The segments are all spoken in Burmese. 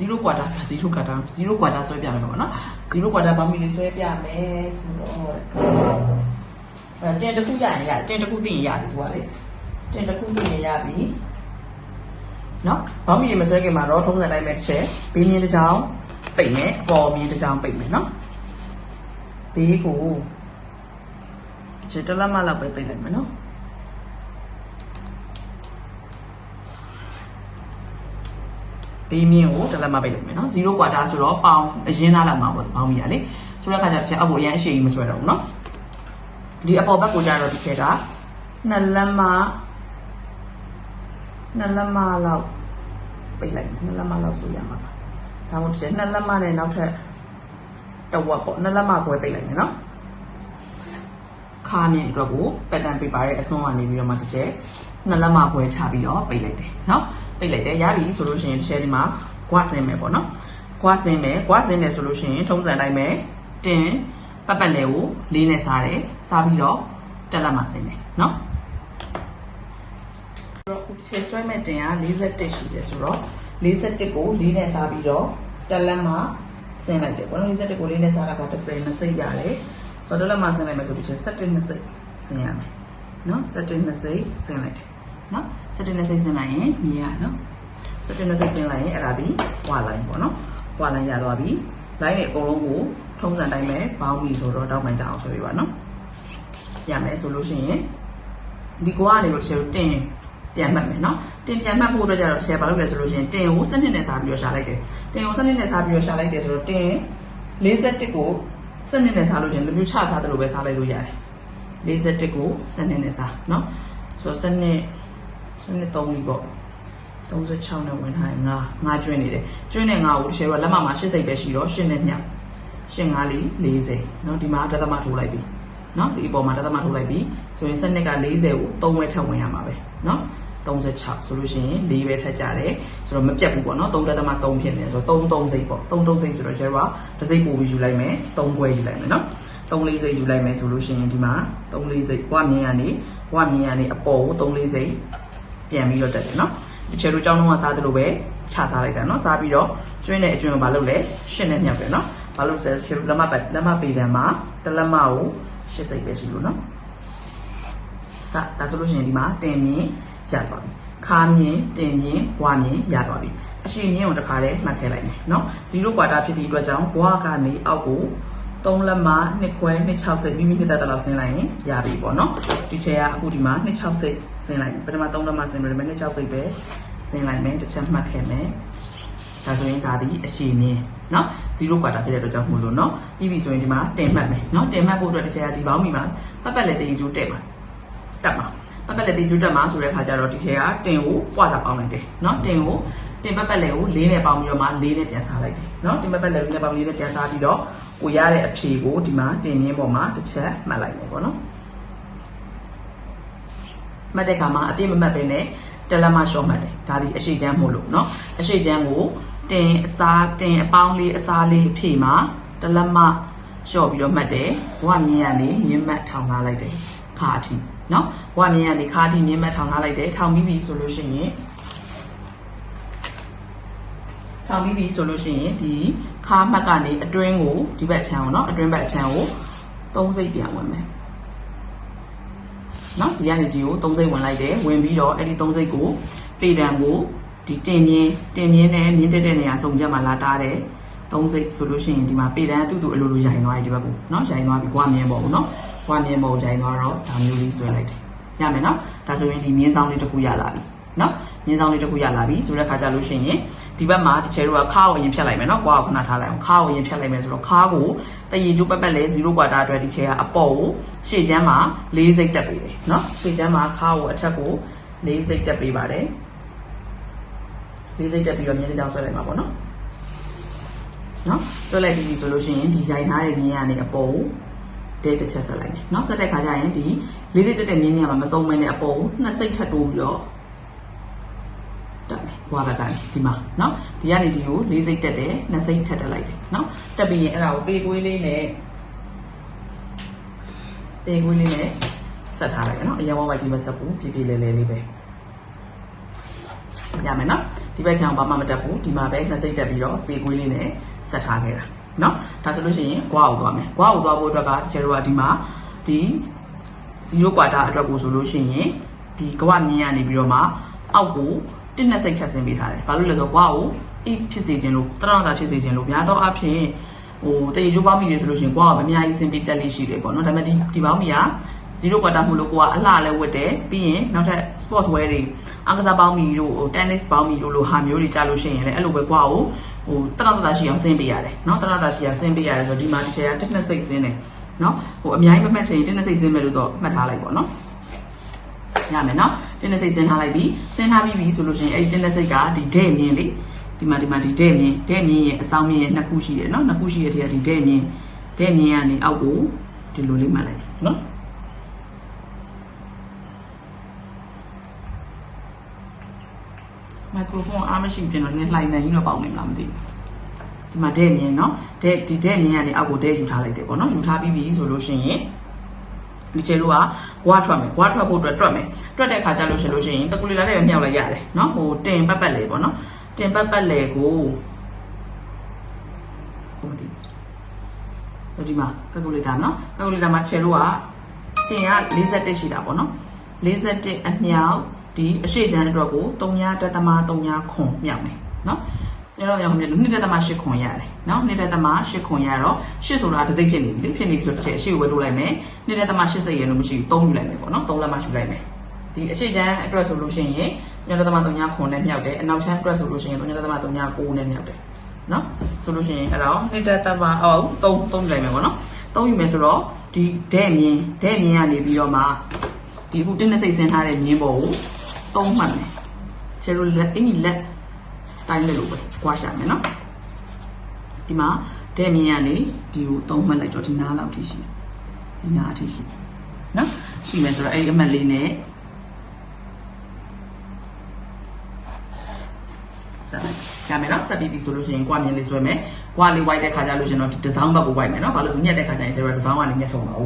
0က0 quarter ပြ0 quarter 0 quarter ဆွဲပြမယ်ပေါ့နော်0 quarter ဘာမီလေးဆွဲပြမယ်ဆိုတော့အဲတင်တစ်ခုရရင်ရတင်တစ်ခုသိရင်ရပြီကွာလေတင်တစ်ခုသိရင်ရပြီနော်ဘာမီလေးမဆွဲခင်မှာတော့ထုံးစံတိုင်းပဲတစ်ချက်ဘေးမြင်းတစ်ချောင်းပိတ်မယ်အပေါ်မြင်းတစ်ချောင်းပိတ်မယ်နော်ဘေးကိုခြေတလက်မလောက်ပဲပိတ်လိုက်မယ်နော် ဘေးမြင့်ကိုတစ်လက်မပိတ်လိုက်မယ်နော်0 quarter ဆိုတော့ပေါင်အရင်နားလောက်မှာပေါ့ပေါင်မြာလေဆိုတဲ့အခါကျတော့တစ်ချက်အပေါ်အရင်အရှိကြီးမဆွဲတော့ဘူးနော်ဒီအပေါ်ဘက်ကိုကျတော့တစ်ချက်ကနှစ်လက်မနှစ်လက်မလောက်ပိတ်လိုက်မယ်နှစ်လက်မလောက်ဆိုရမှာပါဒါမှမဟုတ်တစ်ချက်နှစ်လက်မနဲ့နောက်ထပ်တစ်ဝက်ပေါ့နှစ်လက်မခွဲပိတ်လိုက်မယ်နော်ခါမြင့်အတွက်ကို pattern paper ရဲ့အစွန်းကနေပြီးတော့မှတစ်ချက်နှစ်လက်မခွဲချပြီးတော့ပိတ်လိုက်တယ်နော် ပိတ်လိုက်တယ်ရပြီဆိုလို့ရှိရင်တစ်ချက်ဒီမှာကွာဆင်းမယ်ပေါ့နော်ကွာဆင်းမယ်ကွာဆင်းတယ်ဆိုလို့ရှိရင်ထုံးစံတိုင်းပဲတင်ပတ်ပတ်လဲကိုလေးနဲ့စားတယ်စားပြီးတော့တက်လက်မှဆင်းတယ်နော်တော့ခုချေဆွဲမဲ့တင်က41ရှိတယ်ဆိုတော့41ကိုလေးနဲ့စားပြီးတော့တက်လက်မှဆင်းလိုက်တယ်ပေါ့နော်41ကိုလေးနဲ့စားတာက30 20ရတယ်ဆိုတော့တက်လက်မှဆင်းလိုက်မယ်ဆိုဒီချေ17 20ဆင်းရမယ်နော်17 20ဆင်းလိုက်တယ် နော်17 20ဆင်းလိုက်ရင်မြင်ရနော်စတင်နဲ့စိတ်ဆင်းလိုက်ရင်အဲ့ဒါဒီဝါလိုင်းပေါ့နော်ဝါလိုင်းရသွားပြီလိုင်းတွေအကုန်လုံးကိုထုံးစံတိုင်းပဲဘောင်းပြီဆိုတော့တောက်မှန်ကြအောင်ဆိုပြပါနော်ရမယ်ဆိုလို့ရှိရင်ဒီကွာကနေလို့တစ်ချက်တင်ပြန်မှတ်မယ်နော်တင်ပြန်မှတ်ဖို့အတွက်ကျတော့ share ဘာလုပ်လဲဆိုလို့ရှိရင်တင်ကိုစနစ်နဲ့စားပြီးတော့ရှာလိုက်တယ်တင်ကိုစနစ်နဲ့စားပြီးတော့ရှာလိုက်တယ်ဆိုတော့တင်41ကိုစနစ်နဲ့စားလို့ရှိရင်လူမျိုးချစားတယ်လို့ပဲစားလိုက်လို့ရတယ်41ကိုစနစ်နဲ့စားနော်ဆိုတော့စနစ် စနစ်3ပြီပေါ့ 36နဲ့ဝင်ထားရင်ငါငါကျွင်းနေတယ်ကျွင်းတဲ့ငါကိုတစ်ချက်တော့လက်မမှာ8စိတ်ပဲရှိတော့8နဲ့မြောက်8 5လေး40เนาะဒီမှာတသမထိုးလိုက်ပြီเนาะဒီအပေါ်မှာတသမထိုးလိုက်ပြီဆိုရင်စနစ်က40ကို3ဝက်ထပ်ဝင်ရမှာပဲเนาะ36ဆိုလို့ရှိရင်4ပဲထပ်ကြတယ်ဆိုတော့မပြတ်ဘူးပေါ့နော်3တသမ3ဖြစ်နေတယ်ဆိုတော့3 3စိတ်ပေါ့3 3စိတ်ဆိုတော့ကျတော့တစ်စိတ်ပို့ပြီးယူလိုက်မယ်3ခွဲယူလိုက်မယ်နော်3လေးစိတ်ယူလိုက်မယ်ဆိုလို့ရှိရင်ဒီမှာ3လေးစိတ်ဘွားမြင်ရနေဘွားမြင်ရနေအပေါ်ကို3လေးစိတ် ပြန်ပြီးတော့တက်တယ်နော်ဒီချေတို့ကြောင်းလုံးကစားသလိုပဲခြာစားလိုက်တာနော်စားပြီးတော့ကျွင်းတဲ့အကျွင်းကိုမလုပ်လဲရှင်းနဲ့မြောက်တယ်နော်ဘာလို့လဲချေတို့လက်မပတ်လက်မပေတံမှာတစ်လက်မကိုရှစ်စိတ်ပဲရှိလို့နော်စဒါဆိုလို့ရှိရင်ဒီမှာတင်မြင်ရသွားပြီခါမြင်တင်မြင်ဂွာမြင်ရသွားပြီအရှိမြင်ကိုတစ်ခါတည်းမှတ်ထည့်လိုက်မယ်နော်0ကွာတာဖြစ်သည့်အတွက်ကြောင့်ဂွာကနေအောက်ကို 3လက်မ2ခွဲ260မိမိနှစ်သက်တလောက်ဆင်းလိုက်ရင်ရပြီပေါ့နော်ဒီချေကအခုဒီမှာ260ဆင်းလိုက်ပထမ3လက်မဆင်းပြီးတော့260ပဲဆင်းလိုက်မယ်တစ်ချက်မှတ်ခဲ့မယ်ဒါဆိုရင်ဒါဒီအရှိမြင်နော်0ကွာတာဖြစ်တဲ့အတွက်ကြောင့်မို့လို့နော်ပြီးပြီဆိုရင်ဒီမှာတင်မှတ်မယ်နော်တင်မှတ်ဖို့အတွက်တစ်ချက်ကဒီပေါင်းမီမှာပတ်ပတ်လက်တေးကျိုးတက်မှာတက်မှာပတ်ပတ်လက်တေးကျိုးတက်မှာဆိုတဲ့ခါကျတော့ဒီချက်ကတင်ကိုပွားစာပေါင်းလိုက်တယ်နော်တင်ကို တင်ပတ်ပတ်လည်ကို၄နဲ့ပေါင်းပြီးတော့မှ၄နဲ့ပြန်စားလိုက်တယ်နော်တင်ပတ်ပတ်လည်၄နဲ့ပေါင်း၄နဲ့ပြန်စားပြီးတော့ကိုရတဲ့အဖြေကိုဒီမှာတင်ရင်းပေါ်မှာတစ်ချက်မှတ်လိုက်မယ်ပေါ့နော်မှတ်တဲ့ခါမှာအပြည့်မမှတ်ပဲနဲ့တလက်မလျှော့မှတ်တယ်ဒါဒီအရှိချမ်းမို့လို့နော်အရှိချမ်းကိုတင်အစားတင်အပေါင်းလေးအစားလေးအဖြေမှာတလက်မလျှော့ပြီးတော့မှတ်တယ်ဘဝမြင်ရနေမြင်မှတ်ထောင်လာလိုက်တယ်ခါအထိနော်ဘဝမြင်ရနေခါအထိမြင်မှတ်ထောင်လာလိုက်တယ်ထောင်ပြီးပြီဆိုလို့ရှိရင် ထောင်ပြီးပြီဆိုလို့ရှိရင်ဒီခါမှတ်ကနေအတွင်းကိုဒီဘက်အခြမ်းကိုเนาะအတွင်းဘက်အခြမ်းကိုသုံးစိတ်ပြန်ဝင်မယ် နော်ဒီကနေဒီကို၃စိတ်ဝင်လိုက်တယ်ဝင်ပြီးတော့အဲ့ဒီ၃စိတ်ကိုပေတံကိုဒီတင်မြင်းတင်မြင်းနဲ့မြင်းတက်တဲ့နေရာစုံချက်မှာလာတားတယ်၃စိတ်ဆိုလို့ရှိရင်ဒီမှာပေတံတူတူအလိုလိုရိုင်သွားတယ်ဒီဘက်ကိုနော်ရိုင်သွားပြီကွာမြင်းပေါ့ဘူးနော်ကွာမြင်းပေါ့ရိုင်သွားတော့ဒါမျိုးလေးဆွဲလိုက်တယ်ရမယ်နော်ဒါဆိုရင်ဒီမြင်းဆောင်လေးတစ်ခုရလာပြီ နော်မြင်းဆောင်လေးတစ်ခုရလာပြီဆိုတဲ့ခါကျလို့ရှိရင်ဒီဘက်မှာတစ်ချဲတို့ကခါကိုရင်ဖြတ်လိုက်မယ်နော်ကွာကိုခဏထားလိုက်အောင်ခါကိုရင်ဖြတ်လိုက်မယ်ဆိုတော့ခါကိုတရီကျိုးပတ်ပတ်လဲ0ကွာတာအတွက်ဒီချဲကအပေါ်ကိုရှေ့ချမ်းမှာ၄စိတ်တက်ပေးတယ်နော်ရှေ့ချမ်းမှာခါကိုအထက်ကို၄စိတ်တက်ပေးပါတယ်၄စိတ်တက်ပြီးတော့မြင်းတစ်ချောင်းဆွဲလိုက်မှာပေါ့နော်နော်ဆွဲလိုက်ပြီဆိုလို့ရှိရင်ဒီရိုင်ထားတဲ့မြင်းကနေအပေါ်ကိုတဲတစ်ချက်ဆက်လိုက်မယ်နော်ဆက်တဲ့ခါကျရင်ဒီ၄စိတ်တက်တဲ့မြင်းနေရာမှာမစုံမနဲ့အပေါ်ကိုနှစ်စိတ်ထပ်တိုးပြီးတော့ တက်မယ်ဘွားဘက်ကနေဒီမှာနော်ဒီကနေဒီကို၄စိတ်တက်တယ်နှစ်စိတ်ထပ်တက်လိုက်တယ်နော်တက်ပြီးရင်အဲ့ဒါကိုပေကွေးလေးနဲ့ပေကွေးလေးနဲ့ဆက်ထားလိုက်မယ်နော်အရင်ဝဝကြီးမဆက်ဘူးဖြည်းဖြည်းလေးလေးလေးပဲရမယ်နော် ဒီဘက်ချမ်းဘာမှမတက်ဘူးဒီမှာပဲနှစ်စိတ်တက်ပြီးတော့ပေကွေးလေးနဲ့ဆက်ထားခဲ့တာเนาะဒါဆိုလို့ရှိရင်ကွာကိုသွားမယ်ကွာကိုသွားဖို့အတွက်ကတချို့ကဒီမှာဒီ0ကွာတာအတွက်ကိုဆိုလို့ရှိရင်ဒီကဝမြင်းရနေပြီးတော့မှအောက်ကို တစ်နဲ့စိတ်ချက်ဆင်းပေးထားတယ်ဘာလို့လဲဆိုတော့ဘွားကို ease ဖြစ်စေခြင်းလို့တရဏတာဖြစ်စေခြင်းလို့များသောအားဖြင့်ဟိုတေရိုးပေါင်းမီတွေဆိုလို့ရှိရင်ကိုကအများကြီးဆင်းပြီးတက်လေးရှိတယ်ပေါ့နော်ဒါပေမဲ့ဒီဒီပေါင်းမီက0 quarter မို့လို့ကိုကအလှလဲဝတ်တယ်ပြီးရင်နောက်ထပ် sports wear တွေအကစားပေါင်းမီတို့ဟို tennis ပေါင်းမီတို့လိုဟာမျိုးတွေကြလို့ရှိရင်လည်းအဲ့လိုပဲကိုကဟိုဟိုတရဏတာရှိအောင်ဆင်းပေးရတယ်နော်တရဏတာရှိအောင်ဆင်းပေးရတယ်ဆိုတော့ဒီမှာတစ်ချက်ကတစ်နှစ်စိတ်ဆင်းတယ်နော်ဟိုအများကြီးမမှတ်ချင်တင်းနှစ်စိတ်ဆင်းမယ်လို့တော့မှတ်ထားလိုက်ပေါ့နော် ရမယ်เนาะတင်းနဲ့စိတ်ဆင်းထားလိုက်ပြီဆင်းထားပြီးပြီဆိုလို့ရှိရင်အဲ့ဒီတင်းနဲ့စိတ်ကဒီဒဲ့မြင်လေဒီမှာဒီမှာဒီဒဲ့မြင်ဒဲ့မြင်ရဲ့အဆောင်မြင်ရဲ့နှစ်ခုရှိတယ်เนาะနှစ်ခုရှိတဲ့ထဲကဒီဒဲ့မြင်ဒဲ့မြင်ကနေအောက်ကိုဒီလိုလေးမှတ်လိုက်เนาะမိုက်ခရိုဖုန်းအားမရှိဘူးပြင်တော့နည်းလှိုင်းနေကြီးတော့ပေါက်နေမလားမသိဘူးဒီမှာဒဲ့မြင်เนาะဒဲ့ဒီဒဲ့မြင်ကနေအောက်ကိုဒဲ့ယူထားလိုက်တယ်ပေါ့เนาะယူထားပြီးပြီဆိုလို့ရှိရင် ဒီချေလို့ကကွာထွက်မယ်ကွာထွက်ဖို့အတွက်တွက်မယ်တွက်တဲ့အခါကျလို့ရှိလို့ရှိရင်ကယ်ကူလေတာနဲ့ပဲမြောက်လိုက်ရတယ်เนาะဟိုတင်ပတ်ပတ်လေပေါ့เนาะတင်ပတ်ပတ်လေကိုဟိုဒီဆိုဒီမှာကယ်ကူလေတာเนาะကယ်ကူလေတာမှာချေလို့ကတင်က41ရှိတာပေါ့เนาะ41အမြောက်ဒီအရှိချမ်းအတွက်ကို3တက်သမ3ခွန်မြောက်မယ်เนาะ အဲ့တော့ရောင်မြလို့နှစ်တက်သမ8ခွန်ရတယ်နော်နှစ်တက်သမ8ခွန်ရတော့8ဆိုတာတစ်စိတ်ဖြစ်နေပြီဖြစ်နေပြီဆိုတစ်ချက်အရှိကိုဝဲထုတ်လိုက်မယ်နှစ်တက်သမ80ရလို့မရှိဘူး3ယူလိုက်မယ်ပေါ့နော်3လက်မှယူလိုက်မယ်ဒီအရှိချမ်းအတွက်ဆိုလို့ရှိရင်ညတက်သမ3ခွန်နဲ့မြောက်တယ်အနောက်ချမ်းအတွက်ဆိုလို့ရှိရင်ညတက်သမ3 9နဲ့မြောက်တယ်နော်ဆိုလို့ရှိရင်အဲ့တော့နှစ်တက်သမအော်3 3ယူလိုက်မယ်ပေါ့နော်3ယူမယ်ဆိုတော့ဒီဒဲ့မြင်ဒဲ့မြင်ကနေပြီးတော့မှဒီအခုတင်းနဲ့စိတ်ဆင်းထားတဲ့မြင်းပေါ်ကို3မှတ်မယ်ချေလိုလက်အင်ကြီးလက် တိုင်းလက်လိုပဲကြွားရှာမယ်နော်ဒီမှာဒဲ့မြင်ကနေဒီကိုသုံးမှတ်လိုက်တော့ဒီနားလောက်ထိရှိတယ်ဒီနားအထိရှိတယ်နော်ရှိမယ်ဆိုတော့အဲ့ဒီအမှတ်လေးနဲ့ဆက်လိုက်ရမယ်နော်ဆက်ပြီးပြီဆိုလို့ရှိရင်ကွာမြင်လေးဆွဲမယ်ကွာလေးဝိုက်တဲ့ခါကျလို့ရှိရင်တော့ဒီဒီဇိုင်းဘက်ကိုဝိုက်မယ်နော်ဘာလို့လဲညက်တဲ့ခါကျရင်ကျတော့ဒီဇိုင်းကနေညက်ထုံမှာ哦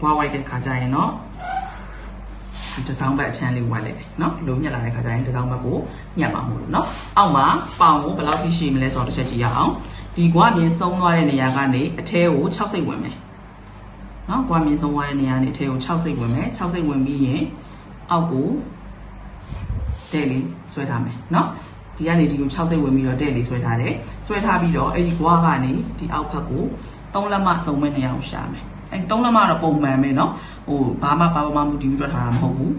ကွာဝိုက်တဲ့ခါကျရင်တော့ ဒီတစောင်းဘက်အချမ်းလေးဝတ်လိုက်တယ်နော်လိုမြက်လာတဲ့ခါကျရင်တစောင်းဘက်ကိုညက်ပါမို့လို့နော်အောက်မှာပေါင်ကိုဘယ်လောက်ထိရှိမလဲဆိုတော့တစ်ချက်ကြည့်ရအောင်ဒီကွာမြင်ဆုံးသွားတဲ့နေရာကနေအထဲကို6စိတ်ဝင်မယ်နော်ကွာမြင်ဆုံးသွားတဲ့နေရာနေအထဲကို6စိတ်ဝင်မယ်6စိတ်ဝင်ပြီးရင်အောက်ကိုတဲ့လေးဆွဲထားမယ်နော်ဒီကနေဒီကို6စိတ်ဝင်ပြီးတော့တဲ့လေးဆွဲထားတယ်ဆွဲထားပြီးတော့အဲဒီကွာကနေဒီအောက်ဘက်ကို3လက်မစုံမဲ့နေရာကိုရှာမယ် အဲ့3လက်မတော့ပုံမှန်ပဲเนาะဟိုဘာမှဘာမှမမူတည်ပြီးတော့ထားတာမဟုတ်ဘူး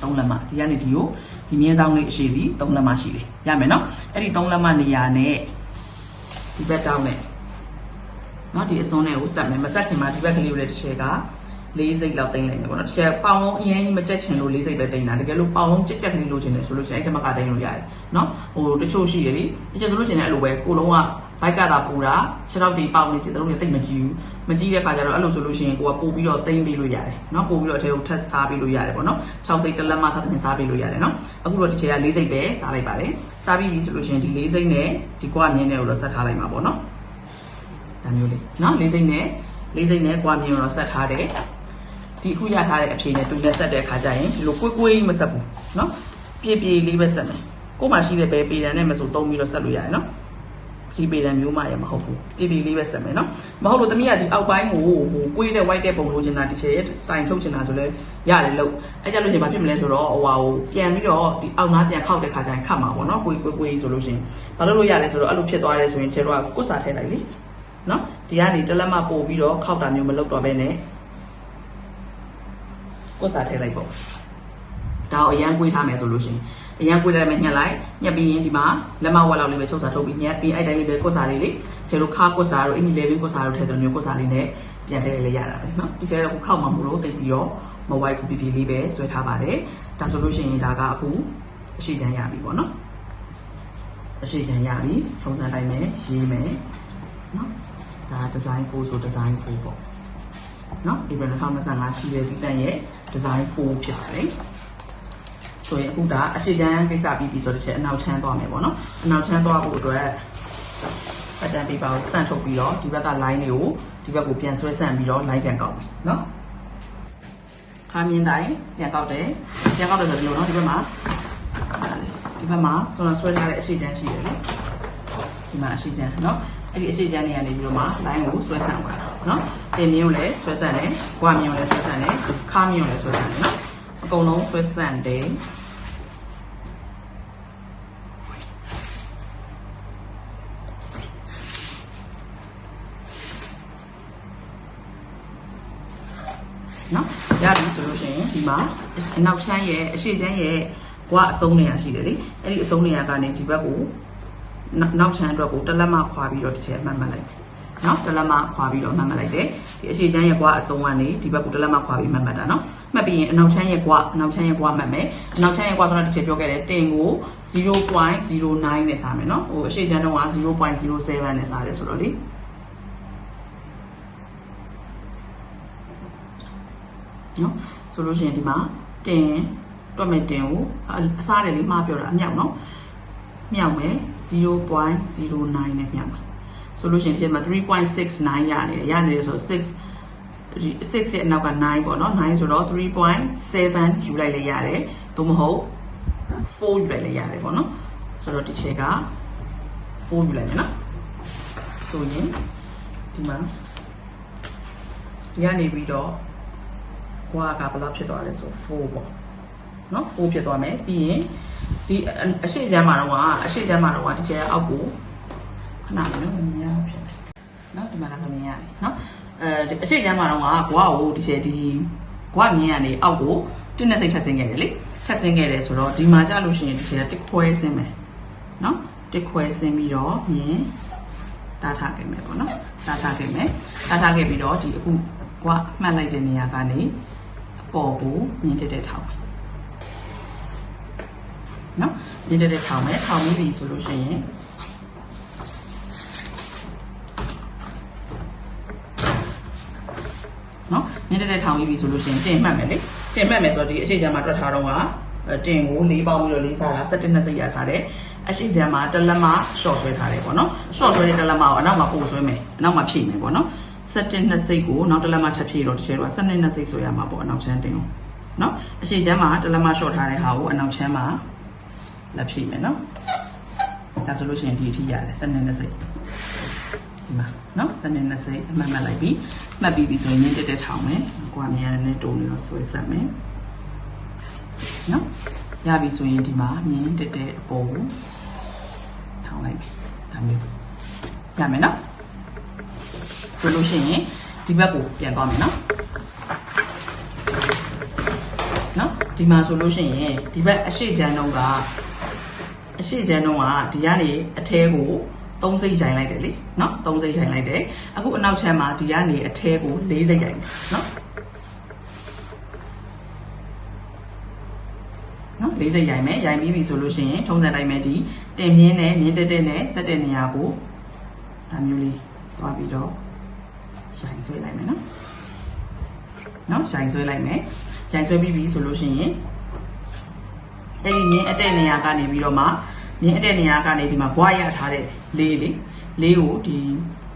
3လက်မဒီကနေဒီကိုဒီမြင်းဆောင်လေးအရှိသည်3လက်မရှိတယ်ရမယ်เนาะအဲ့ဒီ3လက်မနေရာနဲ့ဒီဘက်တောင်းနဲ့เนาะဒီအစွန်းနဲ့ကိုဆက်မယ်မဆက်ခင်မှာဒီဘက်ကလေးကိုလည်းတစ်ချက်ကလေးစိတ်လောက်တင်လိုက်မယ်ပေါ့နော်တစ်ချက်ပေါင်လုံးအရင်ကြီးမကြက်ချင်လို့လေးစိတ်ပဲတင်တာတကယ်လို့ပေါင်လုံးကြက်ကြက်ကလေးလိုချင်တယ်ဆိုလို့ရှိရင်အဲ့ဒီမှာကတင်လို့ရတယ်နော်ဟိုတချို့ရှိတယ်လေတချို့ဆိုလို့ရှိရင်အဲ့လိုပဲကိုလုံးက ဘိုက်ကသာပူတာခြေထောက်တွေပေါက်နေချင်တို့တွေတိတ်မကြည့်ဘူးမကြည့်တဲ့ခါကျတော့အဲ့လိုဆိုလို့ရှိရင်ကိုကပို့ပြီးတော့တိမ့်ပေးလို့ရတယ်နော်ပို့ပြီးတော့အထဲကိုထပ်စားပေးလို့ရတယ်ပေါ့နော်6စိတ်တစ်လက်မစားတဲ့စားပေးလို့ရတယ်နော်အခုတော့ဒီချက်က၄စိတ်ပဲစားလိုက်ပါတယ်စားပြီးပြီဆိုလို့ရှိရင်ဒီ၄စိတ်နဲ့ဒီကွာမြင်းနဲ့ကိုတော့ဆက်ထားလိုက်မှာပေါ့နော်ဒါမျိုးလေးနော်၄စိတ်နဲ့၄စိတ်နဲ့ကွာမြင်းကိုတော့ဆက်ထားတယ်ဒီအခုရထားတဲ့အဖြေနဲ့သူနဲ့ဆက်တဲ့အခါကျရင်ဒီလိုကွေးကွေးမဆက်ဘူးเนาะပြေပြေလေးပဲဆက်မယ်ကို့မှာရှိတဲ့ဘဲပေတန်နဲ့မဆိုတုံးပြီးတော့ဆက်လို့ရတယ်เนาะ ရေပေတံမျိုးမရမဟုတ်ဘူးတီတီလေးပဲဆက်မယ်နော်မဟုတ်လို့သမီးကဒီအောက်ပိုင်းကိုဟိုကွေးတဲ့ white တဲ့ပုံလိုချင်တာဒီချေစိုင်ထုတ်ချင်တာဆိုလဲရတယ်လို့အဲကြလို့ရှင်ဘာဖြစ်မလဲဆိုတော့ဟိုဟာကိုပြန်ပြီးတော့ဒီအောက်နားပြန်ခောက်တဲ့ခါကျရင်ခတ်မှာပေါ့နော်ကွေးကွေးကွေးဆိုလို့ရှင်ဘာလို့လို့ရလဲဆိုတော့အဲ့လိုဖြစ်သွားတယ်ဆိုရင်ချေတော့ကုစာထည့်လိုက်လीနော်ဒီကနေတလက်မပို့ပြီးတော့ခောက်တာမျိုးမလုပ်တော့ဘဲနဲ့ကုစာထည့်လိုက်ပေါ့ ဒါကိုအရန်ကွေးထားမယ်ဆိုလို့ရှိရင်အရန်ကွေးလိုက်မယ်ညှက်လိုက်ညှက်ပြီးရင်ဒီမှာလက်မဝက်လောက်လေးပဲချုပ်စားထုတ်ပြီးညှက်ပြီးအဲ့တိုင်းလေးပဲကိုယ်စားလေးလေကျလို့ခါကိုယ်စားတို့အင်ဂျီလေလေးကိုယ်စားတို့ထည့်တယ်မျိုးကိုယ်စားလေးနဲ့ပြန်ထည့်လိုက်လေရတာပဲเนาะဒီဆဲတော့ခောက်မှမလို့တိတ်ပြီးတော့မဝိုက်ဘူးပြပြလေးပဲဆွဲထားပါတယ်ဒါဆိုလို့ရှိရင်ဒါကအခုအရှိချမ်းရပြီပေါ့နော်အရှိချမ်းရပြီထုံးစံတိုင်းမယ်ရေးမယ်နော်ဒါဒီဇိုင်း4ဆိုဒီဇိုင်း4ပေါ့ เนาะဒီဘယ်2025ရှိတဲ့ဒီတန်ရဲ့ design 4ဖြစ်ပါတယ် ဆိုရင်အခုဒါအရှိတန်းကိစ္စပြီးပြီဆိုတော့ချက်အနောက်ချမ်းသွားမယ်ပေါ့နော်အနောက်ချမ်းသွားဖို့အတွက်ပတ်တန်ပေပါကိုဆန့်ထုတ်ပြီးတော့ဒီဘက်က line တွေကိုဒီဘက်ကိုပြန်ဆွဲဆန့်ပြီးတော့ line ပြန်ကောက်မယ်နော်ခါမြင်တိုင်းပြန်ကောက်တယ်ပြန်ကောက်တယ်ဆိုဒီလိုနော်ဒီဘက်မှာဒီဘက်မှာဆိုတော့ဆွဲထားတဲ့အရှိတန်းရှိတယ်လေဒီမှာအရှိတန်းနော်အဲ့ဒီအရှိတန်းတွေကနေပြီးတော့မှ line ကိုဆွဲဆန့်သွားတာနော်တင်မြင်းကိုလည်းဆွဲဆန့်တယ်၊ဂွာမြင်းကိုလည်းဆွဲဆန့်တယ်၊ခါမြင်းကိုလည်းဆွဲဆန့်တယ်နော်အကုန်လုံးဆွဲဆန့်တယ် ဒီမှာအနောက်ချမ်းရဲ့အရှိချမ်းရဲ့ဘွားအစုံနေရရှိတယ်လေအဲ့ဒီအစုံနေရကနေဒီဘက်ကိုနောက်နောက်ချမ်းအတွက်ကိုတစ်လက်မခွာပြီးတော့တစ်ချက်မှတ်မှတ်လိုက်နော်တစ်လက်မခွာပြီးတော့မှတ်မှတ်လိုက်တယ်ဒီအရှိချမ်းရဲ့ဘွားအစုံကနေဒီဘက်ကိုတစ်လက်မခွာပြီးမှတ်မှတ်တာနော်မှတ်ပြီးရင်အနောက်ချမ်းရဲ့ဘွားအနောက်ချမ်းရဲ့ဘွားမှတ်မယ်အနောက်ချမ်းရဲ့ဘွားဆိုတော့တစ်ချက်ပြောခဲ့တယ်တင်ကို0.09နဲ့စားမယ်နော်ဟိုအရှိချမ်းတော့က0.07နဲ့စားတယ်ဆိုတော့လေနော် ဆိုလို့ရှိရင်ဒီမှာတင်တွက်မဲ့တင်ကိုအစားတယ်လေးမှားပြောတာအမြောက်နော်မြောက်မယ်0.09နဲ့မြောက်မှာဆိုလို့ရှိရင်ဒီမှာ3.69ရနေတယ်ရနေတယ်ဆို6ဒီ6ရဲ့အနောက်က9ပေါ့နော်9ဆိုတော့3.7ယူလိုက်လဲရတယ်သို့မဟုတ်4ယူလိုက်လဲရတယ်ပေါ့နော်ဆိုတော့ဒီချက်က4ယူလိုက်မယ်နော်ဆိုရင်ဒီမှာဒီကနေပြီးတော့ ကွာကဘယ်လောက်ဖြစ်သွားလဲဆို4ပေါ့နော်4ဖြစ်သွားမယ်ပြီးရင်ဒီအရှိချမ်းမှာတော့ကအရှိချမ်းမှာတော့ကဒီချဲအောက်ကိုခဏလေးနော်မြင်ရဖြစ်နော်ဒီမှာကဆိုမြင်ရတယ်နော်အဲအရှိချမ်းမှာတော့ကကွာကိုဒီချဲဒီကွာမြင်ရနေအောက်ကိုတင်းနဲ့စိတ်ထက်ဆင်းခဲ့တယ်လေထက်ဆင်းခဲ့တယ်ဆိုတော့ဒီမှာကြလို့ရှိရင်ဒီချဲတစ်ခွဲဆင်းမယ်နော်တစ်ခွဲဆင်းပြီးတော့မြင်တားထားခဲ့မယ်ပေါ့နော်တားထားခဲ့မယ်တားထားခဲ့ပြီးတော့ဒီအခုကွာမှတ်လိုက်တဲ့နေရာကနေ ပေါ်ကိုမြင်တက်တက်ထောင်မယ်နော်မြင်တက်တက်ထောင်မယ်ထောင်ပြီးပြီဆိုလို့ရှိရင်နော်မြင်တက်တက်ထောင်ပြီးပြီဆိုလို့ရှိရင်တင်မှတ်မယ်လေတင်မှတ်မယ်ဆိုတော့ဒီအရှိချမ်းမှာတွက်ထားတော့ကတင်ကို၄ပေါင်းပြီးတော့လေးစားတာ17နှစ်စိတ်ရထားတယ်အရှိချမ်းမှာတလက်မ short ဆွဲထားတယ်ပေါ့နော် short ဆွဲတဲ့တလက်မကိုအနောက်မှာပို့ဆွဲမယ်အနောက်မှာဖြည့်မယ်ပေါ့နော် 17နှစ်စိတ်ကိုနောက်တလက်မထပ်ဖြည့်တော့တစ်ချက်တော့12နှစ်စိတ်ဆိုရမှာပေါ့အနောက်ချမ်းတင်ကိုနော်အရှိချမ်းမှာတလက်မ short ထားတဲ့ဟာကိုအနောက်ချမ်းမှာလက်ဖြည့်မယ်နော်ဒါဆိုလို့ရှိရင်ဒီအထိရတယ်12နှစ်စိတ်ဒီမှာနော်12နှစ်စိတ်အမှတ်မှတ်လိုက်ပြီးမှတ်ပြီးပြီဆိုရင်ညင်းတက်တက်ထောင်မယ်ကိုကမြန်နဲ့တုံနေတော့ဆွဲဆက်မယ်နော်ရပြီဆိုရင်ဒီမှာမြင်းတက်တက်အပေါ်ကိုထောင်လိုက်မယ်ဒါမျိုးရမယ်နော် ဆိုလို့ရှိရင်ဒီဘက်ကိုပြန်သွားမယ်နော်နော်ဒီမှာဆိုလို့ရှိရင်ဒီဘက်အရှိချမ်းတုံးကအရှိချမ်းတုံးကဒီကနေအထဲကို3စိတ်ရိုင်လိုက်တယ်လေနော်3စိတ်ရိုင်လိုက်တယ်အခုအနောက်ချမ်းမှာဒီကနေအထဲကို4စိတ်ရိုင်တယ်နော်နော်၄စိတ်ရိုင်မယ်ရိုင်ပြီးပြီဆိုလို့ရှိရင်ထုံးစံတိုင်းပဲဒီတင်မြင်းနဲ့မြင်းတက်တက်နဲ့ဆက်တဲ့နေရာကိုဒါမျိုးလေးသွားပြီးတော့ ရိုင်ဆွဲလိုက်မယ်နော်နော်ရိုင်ဆွဲလိုက်မယ်ရိုင်ဆွဲပြီးပြီဆိုလို့ရှိရင်အဲ့ဒီမြင်းအတက်နေရာကနေပြီးတော့မှမြင်းအတက်နေရာကနေဒီမှာဘွားရထားတဲ့လေးလေးလေးကိုဒီ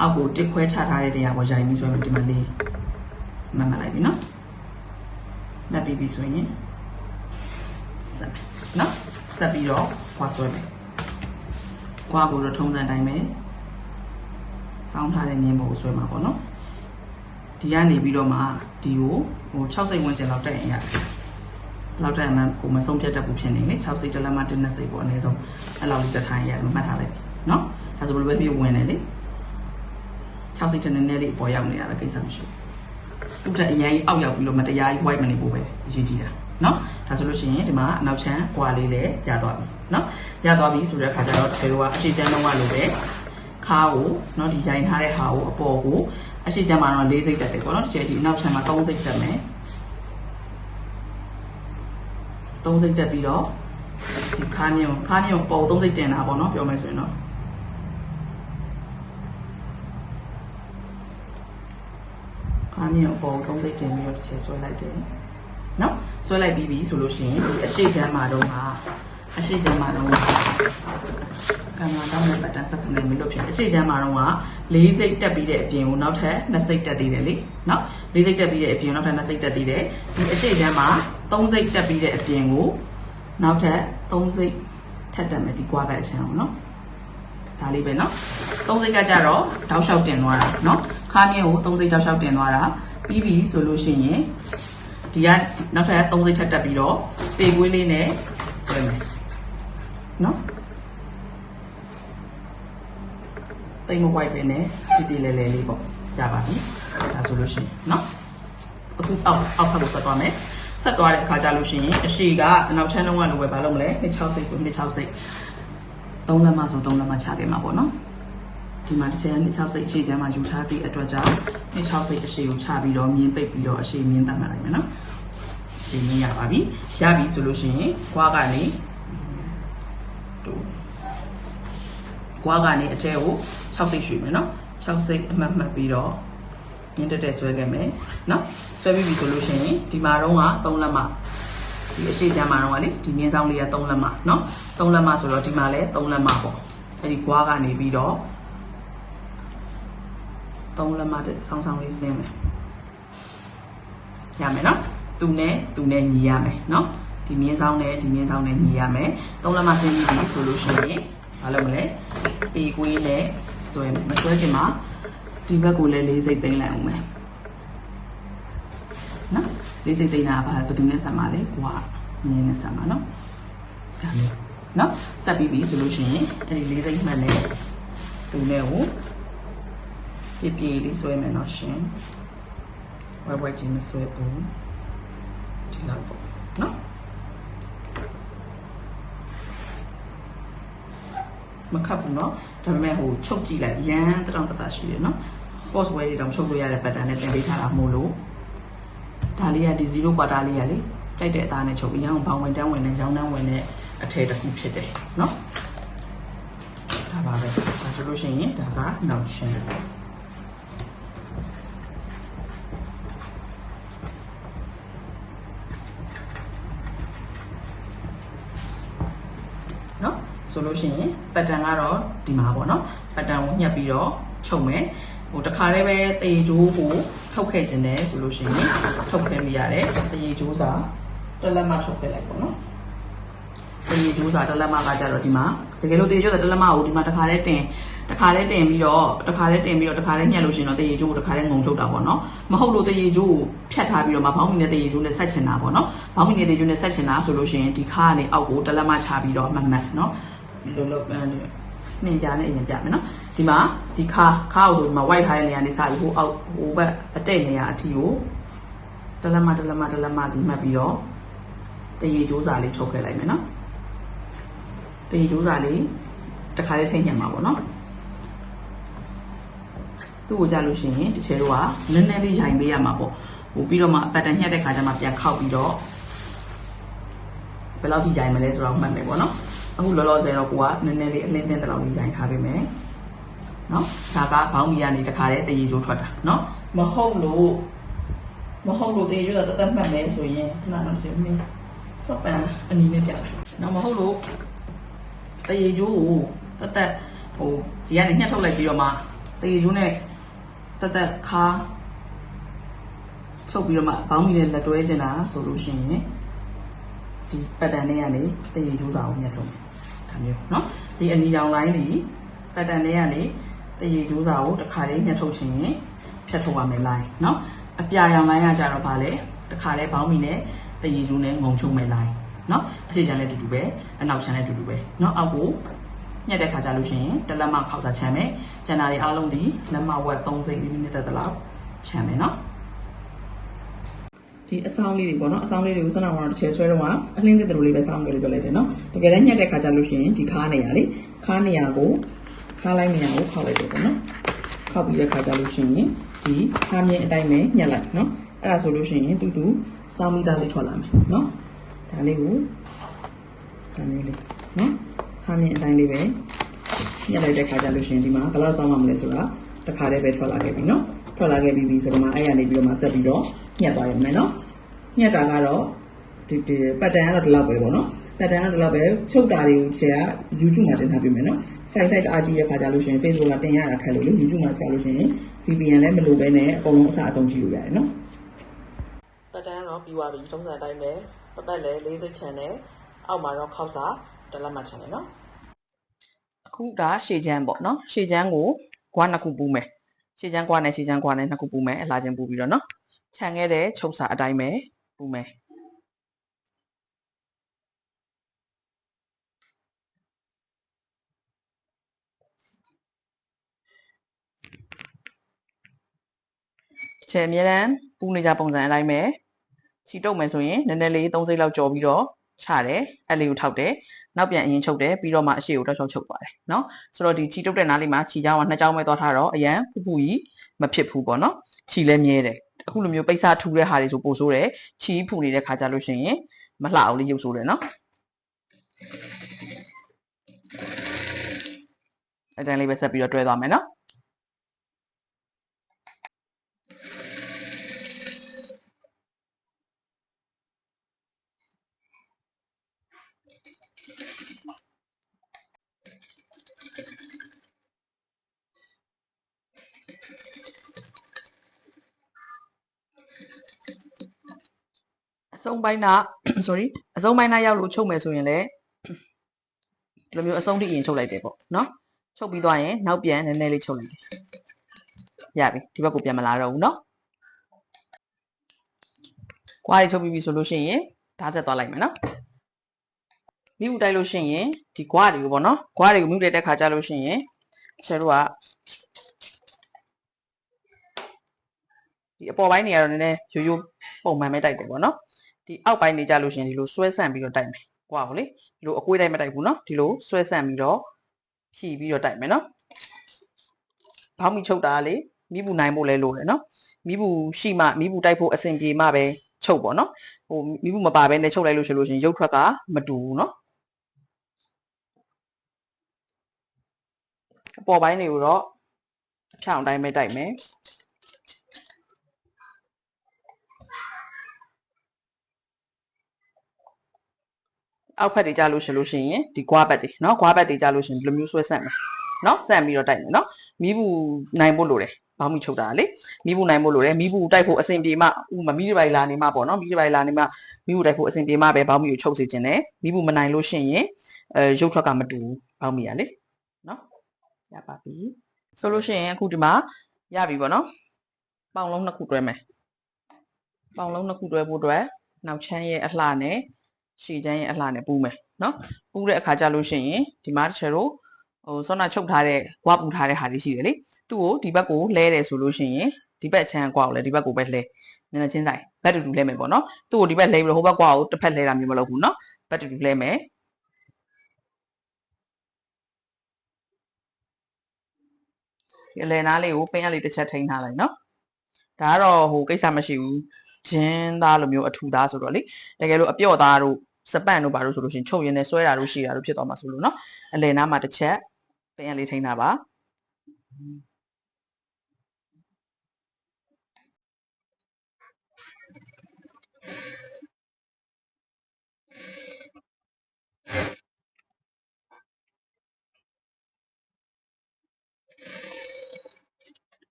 အောက်ကိုတစ်ခွဲချထားတဲ့နေရာပေါ်ရိုင်ပြီးဆွဲမယ်ဒီမှာလေးမှတ်မှတ်လိုက်ပြီနော်မှတ်ပြီးပြီဆိုရင်ဆက်မယ်နော်ဆက်ပြီးတော့ဘွားဆွဲမယ်ဘွားကိုတော့ထုံးစံတိုင်းပဲ စောင်းထားတဲ့မြင်းပေါ်ကိုဆွဲမှာပေါ့နော်ဒီကနေပြီးတော့မှဒီကိုဟို6စိတ်ဝင်ကျင်လောက်တက်ရင်ရတယ်။လောက်တက်ရင်မှကိုမဆုံးဖြတ်တတ်ဘူးဖြစ်နေလေ6စိတ်တစ်လက်မှတစ်နှစ်စိတ်ပေါ့အနည်းဆုံးအဲ့လောက်လေးတက်ထားရင်ရတယ်မှတ်ထားလိုက်ပြီနော်။ဒါဆိုဘယ်လိုပဲပြဝင်နေလေ6စိတ်တစ်နည်းနည်းလေးပေါ်ရောက်နေတာပဲကိစ္စမရှိဘူး။ဥထက်အရင်အောက်ရောက်ပြီးတော့မတရားကြီး white မနေဖို့ပဲအရေးကြီးတာနော်။ဒါဆိုလို့ရှိရင်ဒီမှာအနောက်ချမ်းကွာလေးလည်းရသွားပြီနော်။ရသွားပြီဆိုတဲ့အခါကျတော့ဒီလိုကအရှိချမ်းလုံးကလိုပဲ ခါကိုနော်ဒီရိုင်ထားတဲ့ဟာကိုအပေါ်ကိုအရှိချမ်းမှာတော့၄စိတ်တက်တယ်ပေါ့နော်ဒီကျဒီအနောက်ချမ်းမှာ၃စိတ်တက်မယ်၃စိတ်တက်ပြီးတော့ဒီခါမြုံခါမြုံပေါ်၃စိတ်တင်တာပေါ့နော်ပြောမယ်ဆိုရင်တော့ခါမြုံပေါ်၃စိတ်တင်ပြီးတော့တစ်ချက်ဆွဲလိုက်တယ်နော်ဆွဲလိုက်ပြီးပြီဆိုလို့ရှိရင်ဒီအရှိချမ်းမှာတော့ဟာ အရှိချမ်းမှာတော့ကင်မရာတောင်းတဲ့ပတ်တန်ဆက်ကနေမလွတ်ဖြစ်အရှိချမ်းမှာတော့က၄စိတ်တက်ပြီးတဲ့အပြင်ကိုနောက်ထပ်2စိတ်တက်သေးတယ်လေနော်၄စိတ်တက်ပြီးတဲ့အပြင်နောက်ထပ်2စိတ်တက်သေးတယ်ဒီအရှိချမ်းမှာ3စိတ်တက်ပြီးတဲ့အပြင်ကိုနောက်ထပ်3စိတ်ထပ်တက်မယ်ဒီကွာဘက်အချမ်းအောင်နော်ဒါလေးပဲနော်၃စိတ်ကကြတော့တောက်လျှောက်တင်သွားတာနော်ခါမြင့်ကို၃စိတ်တောက်လျှောက်တင်သွားတာပြီးပြီဆိုလို့ရှိရင်ဒီကနောက်ထပ်၃စိတ်ထပ်တက်ပြီးတော့ပေကွေးလေးနဲ့ဆွဲမယ် နော်တိတ်မဝိုက်ပဲနဲ့စီတီလဲလဲလေးပေါ့ရပါပြီဒါဆိုလို့ရှိရင်နော်အခုအောက်အောက်ဖက်ကိုဆက်သွားမယ်ဆက်သွားတဲ့အခါကျလို့ရှိရင်အရှိကအနောက်ချမ်းလုံးကလိုပဲဘာလုပ်မလဲ260စိတ်ဆို260စိတ်3လက်မဆို3လက်မချခဲ့မှာပေါ့နော်ဒီမှာတစ်ချက်260စိတ်အရှိချမ်းမှာယူထားပြီးအတွက်ကြောင့်260စိတ်အရှိကိုချပြီးတော့မြင်းပိတ်ပြီးတော့အရှိမြင်းတတ်မှတ်လိုက်မယ်နော်အရှိမြင်းရပါပြီရပြီဆိုလို့ရှိရင်ခွားကနေ ခွားကနေအထဲကို6စိတ်ရွှေ့မယ်နော်6စိတ်အမှတ်မှတ်ပြီးတော့မြင်းတက်တက်ဆွဲခဲ့မယ်နော်ဆွဲပြီးပြီဆိုလို့ရှိရင်ဒီမှာတော့က3လက်မဒီအရှိချမ်းမှာတော့ကလေဒီမြင်းဆောင်လေးက3လက်မနော်3လက်မဆိုတော့ဒီမှာလည်း3လက်မပေါ့အဲ့ဒီခွားကနေပြီးတော့3လက်မတဲ့ဆောင်းဆောင်းလေးဆင်းမယ်ရမယ်နော်သူနဲ့သူနဲ့ညီရမယ်နော်ဒီမြင်းဆောင်နဲ့ဒီမြင်းဆောင်နဲ့ညီရမယ်3လက်မဆင်းပြီးပြီဆိုလို့ရှိရင် ဘာလုပ်မလဲပေကွေးနဲ့ဆွဲမယ်မဆွဲခင်မှာဒီဘက်ကိုလည်းလေးစိတ်သိမ်းလိုက်အောင်မယ်နော်လေးစိတ်သိမ်းတာကဘာဘယ်သူနဲ့ဆက်မှာလဲကွာမြင်းနဲ့ဆက်မှာနော်ဒါမျိုးနော်ဆက်ပြီးပြီဆိုလို့ရှိရင်အဲ့ဒီလေးစိတ်မှတ်နဲ့သူနဲ့ကိုပြပြလေးဆွဲမယ်နော်ရှင်ဝဲဝဲချင်းမဆွဲဘူးဒီလောက်ပေါ့နော် မခတ်ဘူးเนาะဒါပေမဲ့ဟိုချုပ်ကြည့်လိုက်ရမ်းတောင်တတရှိတယ်เนาะ sports wear တွေတောင်ချုပ်လို့ရတဲ့ pattern နဲ့တင်ပေးထားတာမို့လို့ဒါလေးကဒီ0 quarter လေးကလေကြိုက်တဲ့အသားနဲ့ချုပ်ပြီးရအောင်ဘောင်ဝင်တန်းဝင်နဲ့ရောင်းတန်းဝင်နဲ့အထည်တစ်ခုဖြစ်တယ်เนาะဒါပါပဲဒါဆိုလို့ရှိရင်ဒါကနော ဆိုလို့ရှိရင် pattern ကတော့ဒီမှာပေါ့နော် pattern ကိုညှက်ပြီးတော့ချုပ်မယ်ဟိုတခါတည်းပဲတရေကျိုးကိုထုတ်ခဲ့ခြင်းတယ်ဆိုလို့ရှိရင်ထုတ်ခဲ့လို့ရတယ်တရေကျိုးစာတလက်မထုတ်ခဲ့လိုက်ပေါ့နော်တရေကျိုးစာတလက်မကကြတော့ဒီမှာတကယ်လို့တရေကျိုးစာတလက်မကိုဒီမှာတခါတည်းတင်တခါတည်းတင်ပြီးတော့တခါတည်းတင်ပြီးတော့တခါတည်းညှက်လို့ရှိရင်တော့တရေကျိုးကိုတခါတည်းငုံထုတ်တာပေါ့နော်မဟုတ်လို့တရေကျိုးကိုဖြတ်ထားပြီးတော့မှဘောင်းမီနဲ့တရေကျိုးနဲ့ဆက်ချင်တာပေါ့နော်ဘောင်းမီနဲ့တရေကျိုးနဲ့ဆက်ချင်တာဆိုလို့ရှိရင်ဒီခါကနေအောက်ကိုတလက်မချပြီးတော့မမှတ်နော် ဒီလိုလိုမြင်ကြနဲ့အရင်ပြမယ်နော်ဒီမှာဒီခါခါကိုဒီမှာ white ထားတဲ့နေရာနေစပြီးဟိုအောက်ဟိုဘက်အတိတ်နေရာအထီကိုတလက်မတလက်မတလက်မစီမှတ်ပြီးတော့တရေကြိုးစာလေးထုတ်ခဲ့လိုက်မယ်နော်တရေကြိုးစာလေးတစ်ခါလေးထိညှက်မှာပေါ့နော်သူ့ကိုကြားလို့ရှိရင်ဒီချေတို့ကနည်းနည်းလေးရိုင်ပေးရမှာပေါ့ဟိုပြီးတော့မှပတ်တန်ညှက်တဲ့ခါကျမှပြန်ခောက်ပြီးတော့ဘယ်လောက်ထိရိုင်မလဲဆိုတော့မှတ်မယ်ပေါ့နော် အခုလောလောဆယ်တော့ကိုကနည်းနည်းလေးအလင်းသင်းတဲ့လောက်လေးရိုင်ထားပေးမယ်နော်ဒါကဘောင်းမီကနေတခါတည်းတရေကျိုးထွက်တာနော်မဟုတ်လို့မဟုတ်လို့တရေကျိုးကတသက်မှတ်မယ်ဆိုရင်ခဏတော့ရှင်မင်းစော့ပန်အနည်းနဲ့ပြတာနော်မဟုတ်လို့တရေကျိုးကိုတသက်ဟိုဒီကနေညှက်ထုတ်လိုက်ပြီးတော့မှတရေကျိုးနဲ့တသက်ခါချုပ်ပြီးတော့မှဘောင်းမီနဲ့လက်တွဲချင်တာဆိုလို့ရှိရင် ဒီပတ်တန်လေးကနေတရေကျိုးစာကိုညှက်ထုတ်မယ်ဒါမျိုးเนาะဒီအနီရောင်လိုင်းလေးပတ်တန်လေးကနေတရေကျိုးစာကိုတစ်ခါလေးညှက်ထုတ်ချင်ရင်ဖြတ်ထုတ်ရမယ်လိုင်းเนาะအပြာရောင်လိုင်းကကြတော့ဗာလဲတစ်ခါလေးဘောင်းမီနဲ့တရေကျိုးနဲ့ငုံချုံမယ်လိုင်းเนาะအဖြစ်ချမ်းလည်းတူတူပဲအနောက်ချမ်းလည်းတူတူပဲเนาะအောက်ကိုညက်တဲ့ခါကြလို့ရှိရင်တလက်မခောက်စားချမ်းမယ်ကျန်တာတွေအားလုံးဒီလက်မဝက်3စိတ်မိနစ်တက်တလောက်ချမ်းမယ်เนาะ ဒီအဆောင်လေးတွေပေါ့နော်အဆောင်လေးတွေကိုစနေကတော့တစ်ချဲဆွဲတော့ကအလင်းတဲ့တူလေးပဲစောင်းကြလို့ပြောလိုက်တယ်နော်တကယ်တမ်းညက်တဲ့ခါကျလို့ရှိရင်ဒီခါနေရလေခါနေရကိုခါလိုက်နေရကိုခောက်လိုက်တယ်ပေါ့နော်ခောက်ပြီးတဲ့ခါကျလို့ရှိရင်ဒီခါမြင်အတိုင်းပဲညက်လိုက်နော်အဲ့ဒါဆိုလို့ရှိရင်တူတူစောင်းမိသားလေးထွက်လာမယ်နော်ဒါလေးကိုဒါမျိုးလေးနော်ခါမြင်အတိုင်းလေးပဲညက်လိုက်တဲ့ခါကျလို့ရှိရင်ဒီမှာဘယ်လောက်စောင်းရမလဲဆိုတာတခါတည်းပဲထွက်လာခဲ့ပြီနော် ထွက်လာခဲ့ပြီးပြီဆိုတော့မှအဲ့ရနေပြီးတော့မှဆက်ပြီးတော့ညက်သွားရမယ်နော်ညက်တာကတော့ဒီဒီပတ်တန်ကတော့ဒီလောက်ပဲပေါ့နော်ပတ်တန်ကတော့ဒီလောက်ပဲချုပ်တာတွေကိုဆရာ YouTube မှာတင်ထားပြမယ်နော် file site အားကြီးတဲ့ခါကြလို့ရှိရင် Facebook ကတင်ရတာခက်လို့လေ YouTube မှာကြာလို့ရှိရင် VPN လည်းမလိုပဲနဲ့အကုန်လုံးအစအဆုံးကြည့်လို့ရတယ်နော်ပတ်တန်ကတော့ပြီးသွားပြီထုံးစံအတိုင်းပဲပတ်ပတ်လည်း40 channel အောက်မှာတော့ခောက်စာတလက်မှ channel နော်အခုဒါရှေ့ချမ်းပေါ့နော်ရှေ့ချမ်းကိုကွာနှစ်ခုပူးမယ် ရှေ့ချမ်းကွာနဲ့ရှေ့ချမ်းကွာနဲ့နှစ်ခုပူးမယ်အလားချင်းပူးပြီးတော့နော်ခြံခဲ့တဲ့ချုပ်စာအတိုင်းပဲပူးမယ်ချေအမြဲတမ်းပူးနေကြပုံစံအတိုင်းပဲချီတုပ်မယ်ဆိုရင်နည်းနည်းလေး3စိတ်လောက်ကြော်ပြီးတော့ချတယ်အဲ့လေးကိုထောက်တယ် နောက်ပြန်အရင်ချုပ်တယ်ပြီးတော့မှအရှိကိုတော့ချောက်ချုပ်သွားတယ်နော်ဆိုတော့ဒီခြီတုပ်တဲ့နားလေးမှာခြီချောင်းကနှစ်ချောင်းပဲသွားထားတော့အရန်ပူပူကြီးမဖြစ်ဘူးပေါ့နော်ခြီလည်းမြဲတယ်အခုလိုမျိုးပိတ်စားထူတဲ့ဟာတွေဆိုပိုဆိုးတယ်ခြီဖူနေတဲ့ခါကြလို့ရှိရင်မလှအောင်လေးရုပ်ဆိုးတယ်နော်အတန်းလေးပဲဆက်ပြီးတော့တွဲသွားမယ်နော် ဆုံးပိုင်းနာ sorry အဆုံးပိုင်းနာရောက်လို့ချုပ်မယ်ဆိုရင်လည်းဒီလိုမျိုးအဆုံးထိအရင်ချုပ်လိုက်တယ်ပေါ့နော်ချုပ်ပြီးသွားရင်နောက်ပြန်နည်းနည်းလေးချုပ်လိုက်တယ်ရပြီဒီဘက်ကိုပြန်မလာတော့ဘူးနော်ကွာတွေချုပ်ပြီးပြီဆိုလို့ရှိရင်ဓာတ်ဆက်သွားလိုက်မယ်နော်မိဥတိုက်လို့ရှိရင်ဒီကွာတွေကိုပေါ့နော်ကွာတွေကိုမိဥတိုက်တဲ့ခါကျလို့ရှိရင်ဆရာတို့ကဒီအပေါ်ပိုင်းတွေကတော့နည်းနည်းရိုးရိုးပုံမှန်ပဲတိုက်တယ်ပေါ့နော် ဒီအောက်ပိုင်းနေကြလို့ရှိရင်ဒီလိုဆွဲဆန့်ပြီးတော့တိုက်မယ်။ကွာကိုလေဒီလိုအကွေးတိုက်မတိုက်ဘူးနော်ဒီလိုဆွဲဆန့်ပြီးတော့ဖြီးပြီးတော့တိုက်မယ်နော်။ဘောင်းမီချုပ်တာလေမိဘူးနိုင်ဖို့လဲလိုတယ်နော်။မိဘူးရှိမှမိဘူးတိုက်ဖို့အဆင်ပြေမှပဲချုပ်ပေါ့နော်။ဟိုမိဘူးမပါဘဲနဲ့ချုပ်လိုက်လို့ရှိလို့ရှိရင်ရုပ်ထွက်ကမတူဘူးနော်။အပေါ်ပိုင်းတွေကိုတော့အဖြောင်တိုင်းပဲတိုက်မယ်။ အောက်ဖက်တွေကြာလို့ရှင်လို့ရှိရင်ဒီ gua ဘက်တွေเนาะ gua ဘက်တွေကြာလို့ရှင်ဒီလိုမျိုးဆွဲဆက်မယ်เนาะဆက်ပြီးတော့တိုက်မယ်เนาะမီးဘူးနိုင်ဖို့လိုတယ်ဘောင်းမီချုပ်တာလေမီးဘူးနိုင်ဖို့လိုတယ်မီးဘူးတိုက်ဖို့အဆင်ပြေမှဥမမီးတွေလာနေမှပေါ့เนาะမီးတွေလာနေမှမီးဘူးတိုက်ဖို့အဆင်ပြေမှပဲဘောင်းမီကိုချုပ်စေခြင်းတယ်မီးဘူးမနိုင်လို့ရှိရင်အဲရုပ်ထွက်ကမတူဘူးဘောင်းမီကလေเนาะရပါပြီဆိုလို့ရှိရင်အခုဒီမှာရပြီပေါ့เนาะပေါင်လုံးနှစ်ခုတွဲမယ်ပေါင်လုံးနှစ်ခုတွဲဖို့အတွက်နောက်ချမ်းရဲ့အလှနဲ့ ရှည်ချမ်းရဲ့အလှနဲ့ပူးမယ်နော်ပူးတဲ့အခါကျလို့ရှိရင်ဒီမှာတစ်ချက်တော့ဟိုစောနာချုပ်ထားတဲ့ဝါပူထားတဲ့ဟာတွေရှိတယ်လေသူ့ကိုဒီဘက်ကိုလဲတယ်ဆိုလို့ရှိရင်ဒီဘက်ချမ်းကွာကိုလည်းဒီဘက်ကိုပဲလဲနည်းနည်းချင်းဆိုင်ဘက်တူတူလဲမယ်ပေါ့နော်သူ့ကိုဒီဘက်လဲပြီးတော့ဟိုဘက်ကွာကိုတစ်ဖက်လဲတာမျိုးမလုပ်ဘူးနော်ဘက်တူတူလဲမယ်ဒီအလဲနားလေးကိုပင်းရလေးတစ်ချက်ထိန်းထားလိုက်နော်ဒါကတော့ဟိုကိစ္စမရှိဘူးဂျင်းသားလိုမျိုးအထူသားဆိုတော့လေတကယ်လို့အပြော့သားတို့ စပန့်တို့ဘာလို့ဆိုလို့ရှိရင်ချုပ်ရင်းနဲ့ဆွဲတာတို့ရှိတာတို့ဖြစ်သွားမှာဆိုလို့เนาะအလယ်နားမှာတစ်ချက်ပင်ရလေးထိန်းတာပါ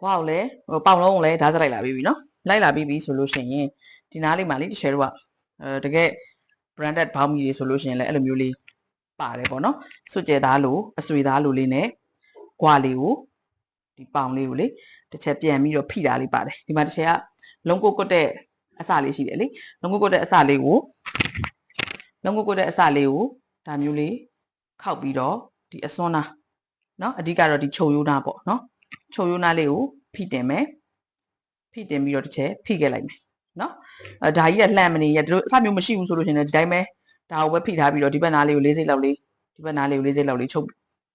ကွာကိုလည်းပေါင်လုံးကိုလည်းဓာတ်ဆက်လိုက်လာပြီးပြီနော်လိုက်လာပြီးပြီဆိုလို့ရှိရင်ဒီနားလေးမှာလေးတစ်ချဲတို့ကအဲတကယ် branded ဘောင်းမီတွေဆိုလို့ရှိရင်လည်းအဲ့လိုမျိုးလေးပါတယ်ပေါ့နော်စွကျဲသားလိုအဆွေသားလိုလေးနဲ့ကွာလေးကိုဒီပေါင်လေးကိုလေတစ်ချက်ပြန်ပြီးတော့ဖိတာလေးပါတယ်ဒီမှာတစ်ချက်ကလုံးကုတ်ကွတ်တဲ့အစလေးရှိတယ်လေလုံးကုတ်ကွတ်တဲ့အစလေးကိုလုံးကုတ်ကွတ်တဲ့အစလေးကိုဒါမျိုးလေးခောက်ပြီးတော့ဒီအစွန်းသားနော်အဓိကတော့ဒီချုံရိုးသားပေါ့နော် ခြုံရိုးနာလေးကိုဖိတင်မယ်ဖိတင်ပြီးတော့တစ်ချက်ဖိခဲ့လိုက်မယ်နော်အဲဒါကြီးကလှမ်းမနေရတို့အစမျိုးမရှိဘူးဆိုလို့ရှိရင်ဒီတိုင်းပဲဒါကိုပဲဖိထားပြီးတော့ဒီဘက်နားလေးကိုလေးစိတ်လောက်လေးဒီဘက်နားလေးကိုလေးစိတ်လောက်လေးချုပ်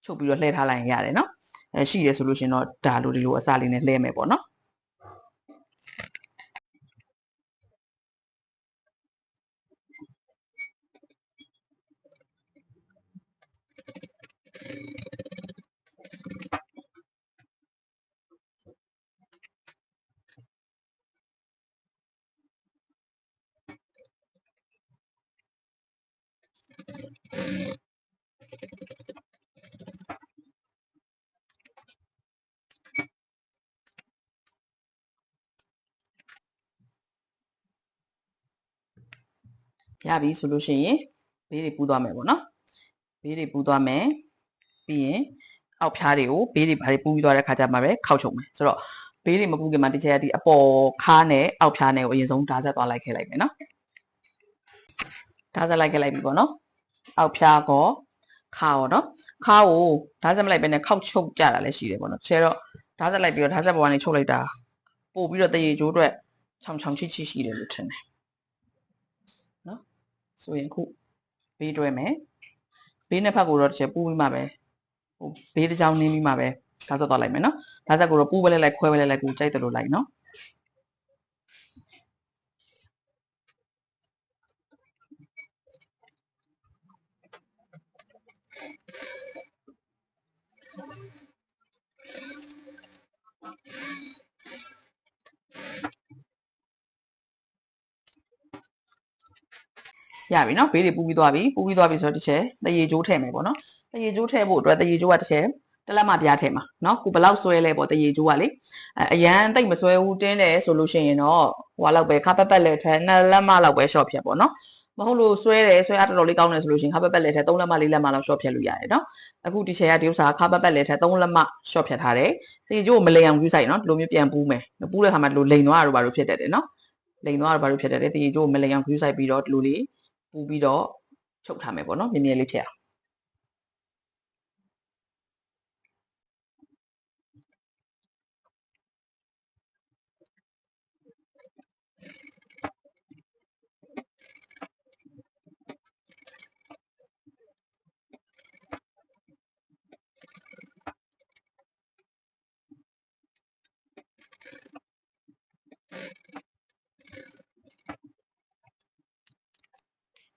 ချုပ်ပြီးတော့လှည့်ထားလိုက်ရင်ရတယ်နော်အဲရှိတယ်ဆိုလို့ရှိရင်တော့ဒါလိုဒီလိုအစလေးနဲ့လှည့်မယ်ပေါ့နော် ရပြီဆိုလို့ရှိရင်ဘေးတွေပူးသွားမယ်ပေါ့နော်ဘေးတွေပူးသွားမယ်ပြီးရင်အောက်ဖျားတွေကိုဘေးတွေဘာတွေပူးပြီးသွားတဲ့ခါကျမှပဲခောက်ချုပ်မယ်ဆိုတော့ဘေးတွေမပူးခင်မှာတစ်ချက်ကဒီအပေါ်ခါးနဲ့အောက်ဖျားနဲ့ကိုအရင်ဆုံးဓာတ်ဆက်သွားလိုက်ခဲ့လိုက်မယ်နော်ဓာတ်ဆက်လိုက်ခဲ့လိုက်ပြီပေါ့နော်အောက်ဖျားကောခါရောနော်ခါကိုဓာတ်ဆက်မလိုက်ပဲနဲ့ခောက်ချုပ်ကြတာလည်းရှိတယ်ပေါ့နော်ဆဲတော့ဓာတ်ဆက်လိုက်ပြီးတော့ဓာတ်ဆက်ပေါ်ကနေချုပ်လိုက်တာပို့ပြီးတော့တရေကျိုးအတွက်ချောင်ချောင်ချိချိရှိတယ်လို့ထင်တယ် ဆိုရင်ခုဘေးတွဲမယ်ဘေးနှစ်ဖက်ကိုတော့တစ်ချက်ပူးပြီးမှပဲဟိုဘေးတစ်ချောင်းနင်းပြီးမှပဲဓာတ်ဆက်သွားလိုက်မယ်နော်ဓာတ်ဆက်ကိုတော့ပူးပဲလဲလိုက်ခွဲပဲလဲလိုက်ကိုကြိုက်တယ်လို့လိုက်နော် ရပြီနော်ဘေးတွေပူးပြီးသွားပြီပူးပြီးသွားပြီဆိုတော့တစ်ချက်တရေကျိုးထည့်မယ်ပေါ့နော်တရေကျိုးထည့်ဖို့အတွက်တရေကျိုးကတစ်ချက်တလက်မပြားထည့်မှာနော်ကိုဘယ်လောက်ဆွဲလဲပေါ့တရေကျိုးကလေအဲအရန်တိတ်မဆွဲဘူးတင်းတယ်ဆိုလို့ရှိရင်တော့ဟိုလောက်ပဲခါပက်ပက်လက်ထက်နှစ်လက်မလောက်ပဲ short ဖြတ်ပေါ့နော်မဟုတ်လို့ဆွဲတယ်ဆွဲအားတော်တော်လေးကောင်းတယ်ဆိုလို့ရှိရင်ခါပက်ပက်လက်ထက်3လက်မ4လက်မလောက် short ဖြတ်လို့ရတယ်နော်အခုဒီ share ကဒီဥစ္စာခါပက်ပက်လက်ထက်3လက်မ short ဖြတ်ထားတယ်တရေကျိုးကိုမလိမ်အောင်ယူဆိုင်နော်ဒီလိုမျိုးပြန်ပူးမယ်ပူးတဲ့ခါမှာဒီလိုလိမ်သွားတာတို့ဘာလို့ဖြစ်တတ်တယ်နော်လိမ်သွားတာဘာလို့ဖြစ်တတ်တယ်တရေကျိုးကိုမလိမ်အောင်ယူဆိုင်ပြီးတော့ဒီလိုလေး ပူးပြီးတော့ချုပ်ထားမယ်ပေါ့နော်မြင်မြင်လေးဖြစ်အောင်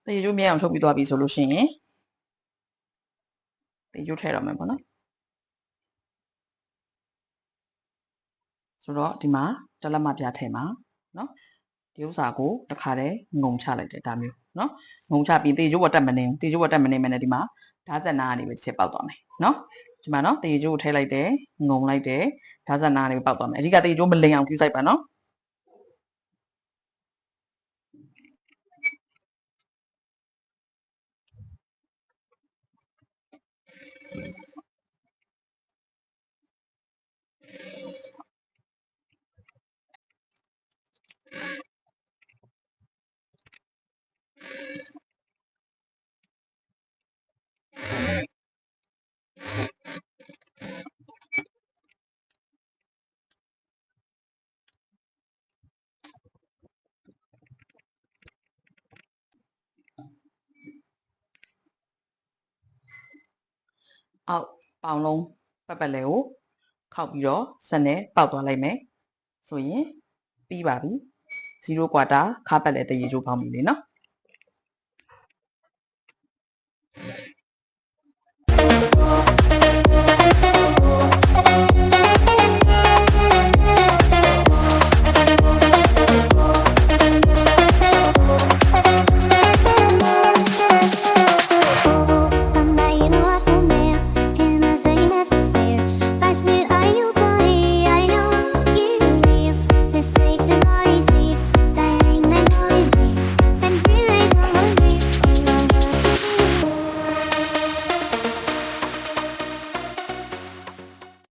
တေကျိုးမြဲအောင်ထုတ်ပြီးသွားပြီဆိုလို့ရှိရင်တေကျိုးထည့်တော့မယ်ပေါ့နော်ဆိုတော့ဒီမှာတလက်မပြထည့်မှာနော်ဒီဥစ္စာကိုတခါတည်းငုံချလိုက်တယ်ဒါမျိုးနော်ငုံချပြီးတေကျိုးဝတ်တက်မနေဘူးတေကျိုးဝတ်တက်မနေမယ်နဲ့ဒီမှာဓာတ်စက်နာကနေပဲတစ်ချက်ပေါက်သွားမယ်နော်ဒီမှာနော်တေကျိုးကိုထည့်လိုက်တယ်ငုံလိုက်တယ်ဓာတ်စက်နာကနေပဲပေါက်သွားမယ်အဓိကတေကျိုးမလိမ်အောင်ပြုစိုက်ပါနော် အောက်ပေါင်လုံးပတ်ပတ်လဲကိုခောက်ပြီးတော့စနဲ့ပေါက်သွားလိုက်မယ်ဆိုရင်ပြီးပါပြီ0ကွာတာခါပတ်လဲတရေချိုးပေါင်းပြီလေနော်